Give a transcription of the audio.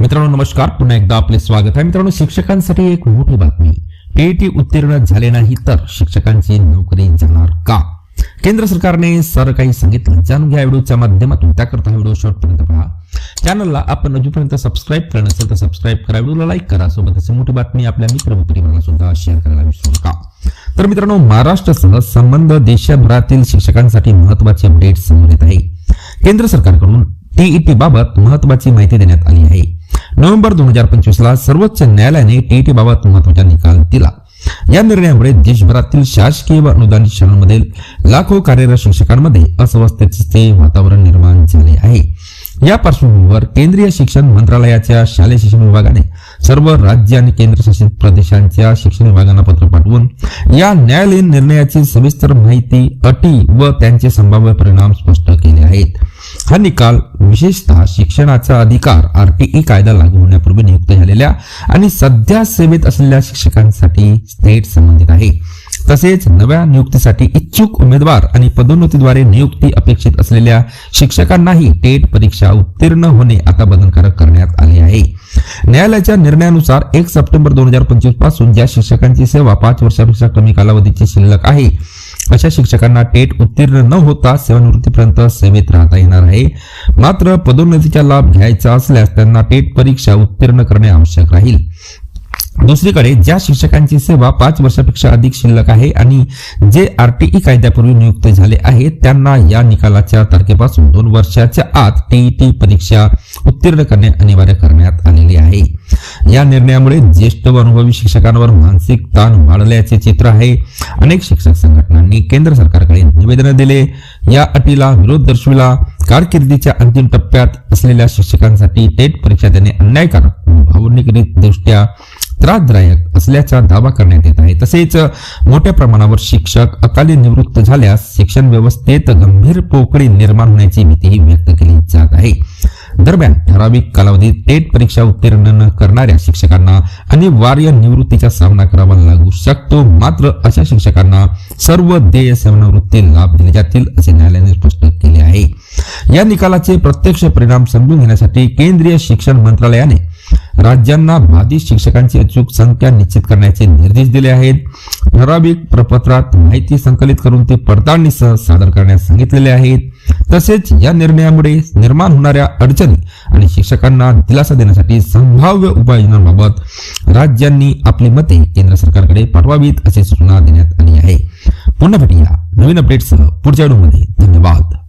मित्रांनो नमस्कार. पुन्हा एकदा आपले स्वागत आहे. मित्रांनो शिक्षकांसाठी एक मोठी बातमी. पीएटी उत्तीर्ण झाले नाही तर शिक्षकांची नोकरी जाणार का? केंद्र सरकारने सर काही सांगितलं. जाणून घ्या व्हिडिओच्या माध्यमातून. त्याकरता व्हिडिओ शेवटपर्यंत पहा. चॅनलला आपण अजूनपर्यंत सबस्क्राईब केलं नसेल तर सबस्क्राईब करा. व्हिडिओला लाईक करा. सोबतच मोठी बातमी आपल्या मित्र व परिवाराला सुद्धा शेअर करायला विसरू नका. तर मित्रांनो महाराष्ट्रासह संबंध देशभरातील शिक्षकांसाठी महत्त्वाचे अपडेट समोर येत आहे. केंद्र सरकारकडून टीईटी बाबत महत्वाची माहिती देण्यात आली आहे. नोव्हेंबर दोन हजार पंचवीसला सर्वोच्च न्यायालयाने टीईटी बाबत महत्त्वाचा निकाल दिला. या निर्णयामुळे देशभरातील शासकीय व अनुदानित शाळांमधील लाखो कार्यरत शिक्षकांमध्ये अस्वस्थतेचे वातावरण निर्माण झाले आहे. या पार्श्वभूमीवर केंद्रीय शिक्षण मंत्रालयाच्या शालेय शिक्षण विभागाने सर्व राज्य आणि केंद्रशासित प्रदेशांच्या शिक्षण विभागांना पत्र पाठवून या न्यायालयीन निर्णयाची सविस्तर माहिती अटी व त्यांचे संभाव्य परिणाम स्पष्ट केले आहेत. हा निकाल विशेषतः शिक्षणाचा अधिकार आरटीई कायदा लागू होण्यापूर्वी नियुक्त झालेल्या आणि सध्या सेवेत असलेल्या शिक्षकांसाठी थेट संबंधित आहे. तसेच नव्या नियुक्तीसाठी इच्छुक उमेदवार आणि पदोन्नतीद्वारे नियुक्ती अपेक्षित असलेल्या शिक्षकांनाही टेट परीक्षा उत्तीर्ण होणे आता बंधनकारक करण्यात आले आहे. न्यायालयाच्या निर्णयानुसार एक सप्टेंबर दोन हजार पंचवीसपासून ज्या शिक्षकांची सेवा पाच वर्षापेक्षा कमी कालावधीची शिल्लक आहे अशा शिक्षकांना टेट उत्तीर्ण न होता सेवानिवृत्तीपर्यंत सेवेत राहता येणार आहे. मात्र पदोन्नतीचा लाभ घ्यायचा असल्यास त्यांना टेट परीक्षा उत्तीर्ण करणे आवश्यक राहील. दुसरीकडे ज्या शिक्षकांची सेवा पाच वर्षापेक्षा अधिक शिल्लक आहे आणि जे आरटीई कायद्यापूर्वी नियुक्त झाले आहेत त्यांना या निकालाच्या तारखेपासून दोन वर्षाच्या आत टीईटी परीक्षा उत्तीर्ण करणे अनिवार्य करण्यात आलेले आहे. या निर्णयामुळे ज्येष्ठ व अनुभवी शिक्षकांवर मानसिक ताण वाढल्याचे चित्र आहे. अनेक शिक्षक संघटनांनी केंद्र सरकारकडे निवेदन दिले. या अटीला विरोध दर्शविला. कारकिर्दीच्या अंतिम टप्प्यात असलेल्या शिक्षकांसाठी टेट परीक्षा देणे अन्यायकारक व भावनिकदृष्ट्या त्रासदायक असल्याचा दावा करण्यात येत आहे. तसेच मोठ्या प्रमाणावर शिक्षक अकाली निवृत्त झाल्यास शिक्षण व्यवस्थेत गंभीर पोकळी निर्माण होण्याची भीतीही व्यक्त केली जात आहे. दरम्यान ठराविक कालावधीत टेट परीक्षा उत्तीर्ण न करणाऱ्या शिक्षकांना अनिवार्य निवृत्तीचा सामना करावा लागू शकतो. मात्र अशा शिक्षकांना सर्व देय सेवानिवृत्ती लाभ दिले जातील असे न्यायालयाने स्पष्ट केले आहे. या निकालाचे प्रत्यक्ष परिणाम समजून घेण्यासाठी केंद्रीय शिक्षण मंत्रालयाने राज्यांना बाधित शिक्षकांची अचूक संख्या निश्चित करण्याचे निर्देश दिले आहेत. ठराविक प्रपत्रात माहिती संकलित करून ते पडताळणीसह सादर करण्यास सांगितलेले आहेत. तसेच या निर्णयामुळे निर्माण होणाऱ्या अडचणी आणि शिक्षकांना दिलासा देण्यासाठी संभाव्य उपाययोजनांबाबत राज्यांनी आपली मते केंद्र सरकारकडे पाठवावीत असे सूचना देण्यात आली आहे. पुन्हा भेटूया नवीन अपडेटसह पुढच्या व्हिडिओमध्ये. धन्यवाद.